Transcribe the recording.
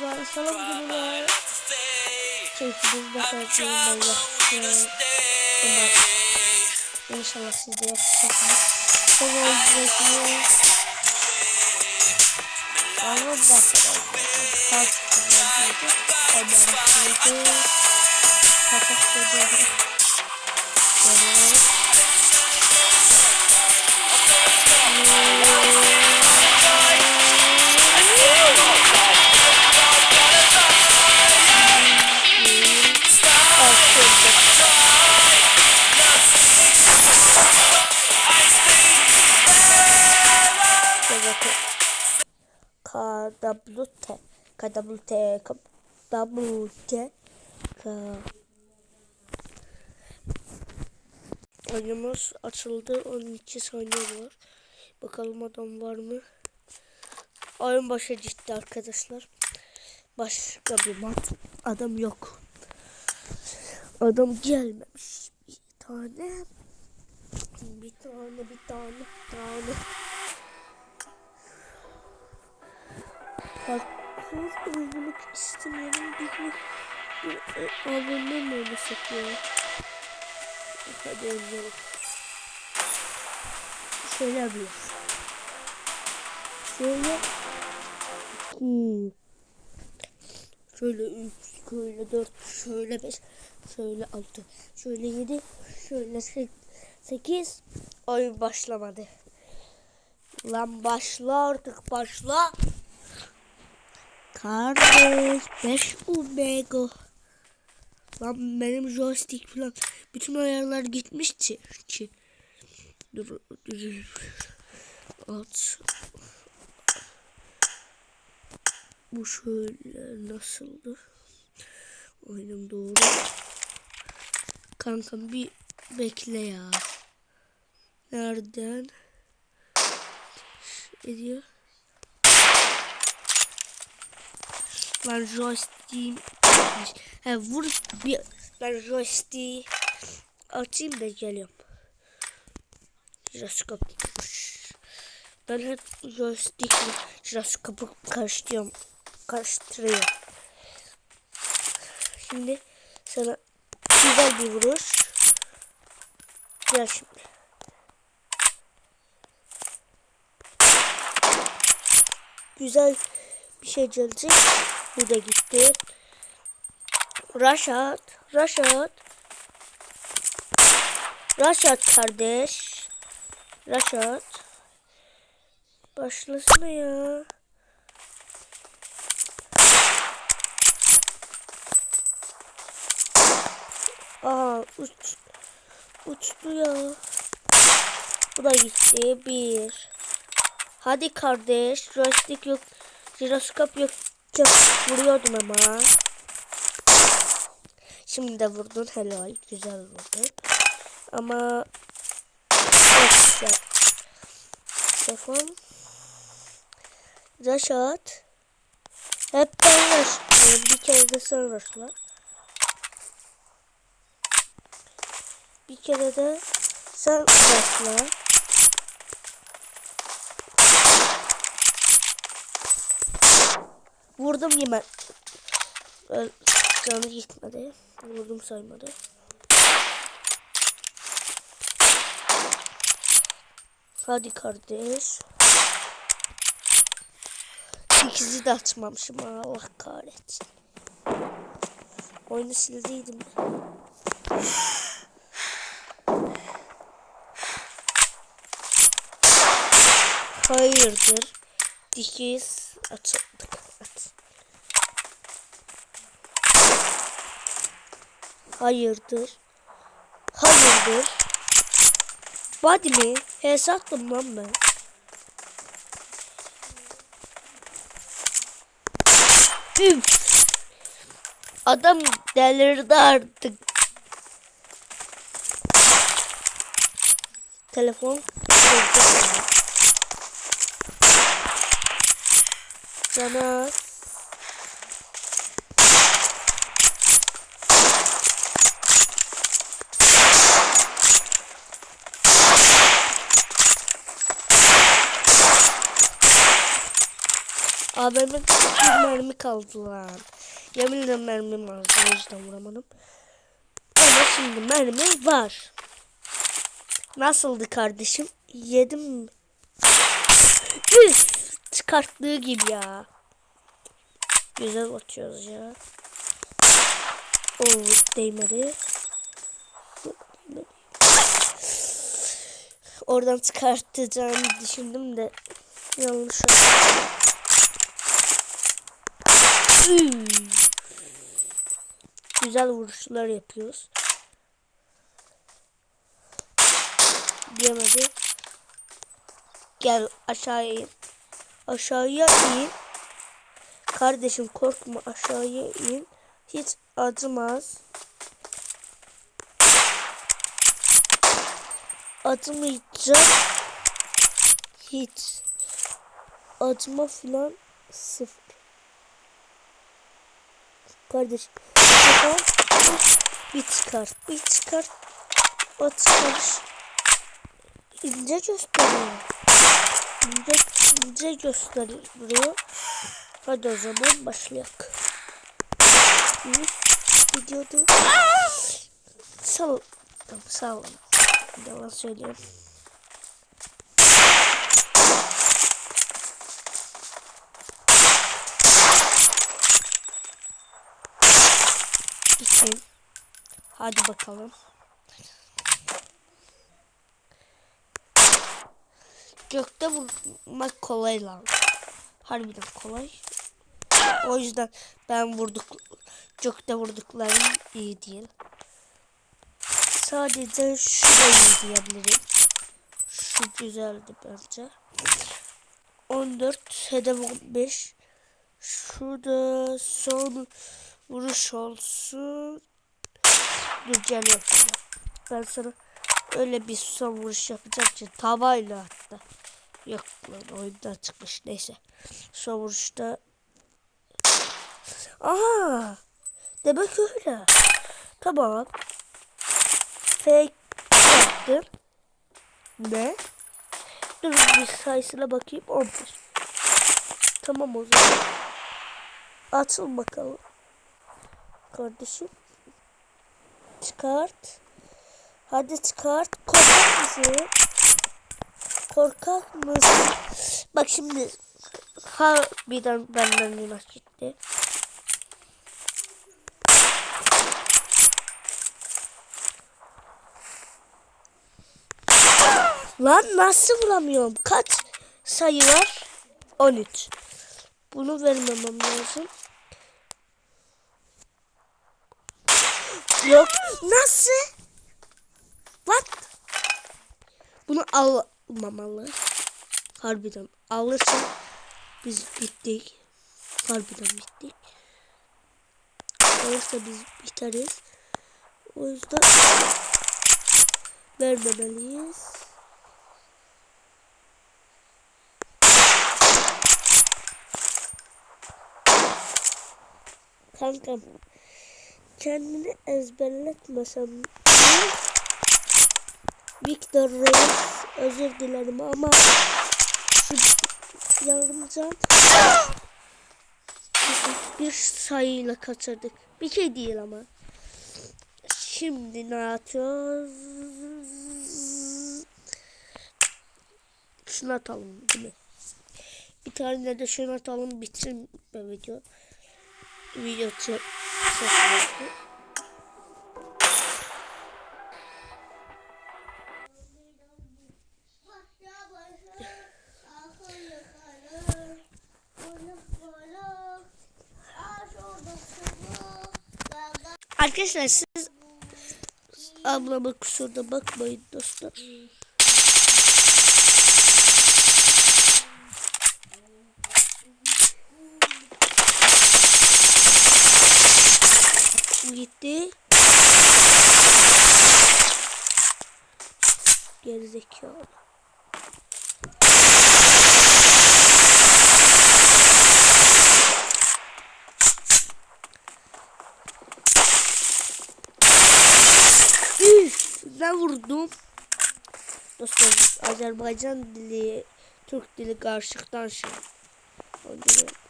Salam gününe keyfiniz nasıl Allah Umarım İnşallah siz de yakışırsınız. Sonra izlediğiniz Ama bakın Kalk kullanıyordu Umarım sizi Fakat dedi Evet KWT KWT KWT K Oyunumuz açıldı. 12 saniye var. Bakalım adam var mı? Oyun başa ciddi arkadaşlar. Başka bir mat. Adam yok. Adam gelmemiş. Bir tane. Bir tane bir tane bir tane Parkur oynamak istemiyorum. Bir AVM mi oynasak? Hadi oynayalım. Şöyle yapıyoruz. Şöyle iki. Şöyle üç, şöyle dört, şöyle beş, şöyle altı, şöyle yedi, şöyle sek- sekiz. Oyun başlamadı. Lan başla artık başla. Kardeş 5 Omega. Lan benim joystick falan bütün ayarlar gitmişti ki. Dur dur. At. Bu şöyle nasıldı? Oyunum doğru. Kankam bir bekle ya. Nereden? Ediyor. Lan joystick'im gitmiş. He vur bir ben joystick'i açayım da geliyorum. Jiroskop. Ben hep joystick'le jiroskopu karıştırıyorum. Karıştırıyorum. Şimdi sana güzel bir vuruş. Gel şimdi. Güzel bir şey gelecek. Bu da gitti. Raşat. Raşat. Raşat kardeş. Raşat. Başlasana ya. Aa uç, uçtu ya. Bu da gitti. Bir. Hadi kardeş. Joystick yok. Jiroskop yok. Çok vuruyordum ama. Şimdi de vurdun helal. Güzel vurdun. Ama işte. Telefon. Raşat. Hep ben raşlıyorum. Bir kere de sen raşla. Bir kere de sen raşla. Vurdum. Öl canı gitmedi. Vurdum saymadı. Hadi kardeş. İkisi de açmamışım Allah kahretsin. Oyunu sildiydim. Hayırdır. Dikiz atıldık. At. Hayırdır. Hayırdır. Body mi? Lan ben. Üf. Adam delirdi artık. Telefon. Sana AVM'de bir mermi kaldı lan. Yeminle mermim vardı o yüzden vuramadım. Ama şimdi mermi var. Nasıldı kardeşim? Yedim? Üf! Çıkarttığı gibi ya. Güzel atıyoruz ya. Oo. Değmedi. Oradan çıkartacağımı düşündüm de yanlış oldu. Güzel vuruşlar yapıyoruz. Yemedi. Gel aşağıya in. Aşağıya in. Kardeşim korkma aşağıya in. Hiç acımaz. Acımayacak. Hiç. Acıma filan sıfır. Çıkar. Bir çıkar. Bir çıkar. O çıkarış. İnce gösteriyor. İnce, ince gösteriyor. Hadi o zaman başlayalım. Ol. Sağ ol. Yalan söylüyorum. Hadi bakalım. Gökte vurmak kolay lan. Harbiden kolay. O yüzden ben vurduk gökte vurduklarım iyi değil. Sadece şurayı diyebilirim. Şu güzeldi bence. 14 hedef 15. Şurada son vuruş olsun. Dur geliyorum. Ben sana öyle bir son vuruş yapacağım ki tavayla hatta. Yok lan oyundan çıkmış neyse. Son vuruşta Aha! Demek öyle. Tamam. Fake yaptım. Ne? Dur bir sayısına bakayım. 11. Tamam o zaman. Açıl bakalım. Kardeşim. Çıkart. Hadi çıkart. Korkak mısın? Korkak mısın? Bak şimdi. Ha birden benden günah gitti. Lan nasıl vuramıyorum? Kaç sayı var? 13. Bunu vermemem lazım. Yok. Nasıl? What? Bunu almamalı. Harbiden alırsa biz bittik. Harbiden bittik. Alırsa biz biteriz. O yüzden vermemeliyiz. Kankam kendini ezberletmesem Victor Reis özür dilerim ama şu yarımcan bir sayıyla kaçırdık. Bir şey değil ama. Şimdi ne yapıyoruz? Şunu atalım değil mi? Bir tane de şunu atalım bitsin video. Video çek. Arkadaşlar siz ablama kusurda bakmayın dostlar. Gitti. Gerizekalı. Üf, ne vurdum? Dostlar Azerbaycan dili, Türk dili karşılıktan şey. Öldürüyorum.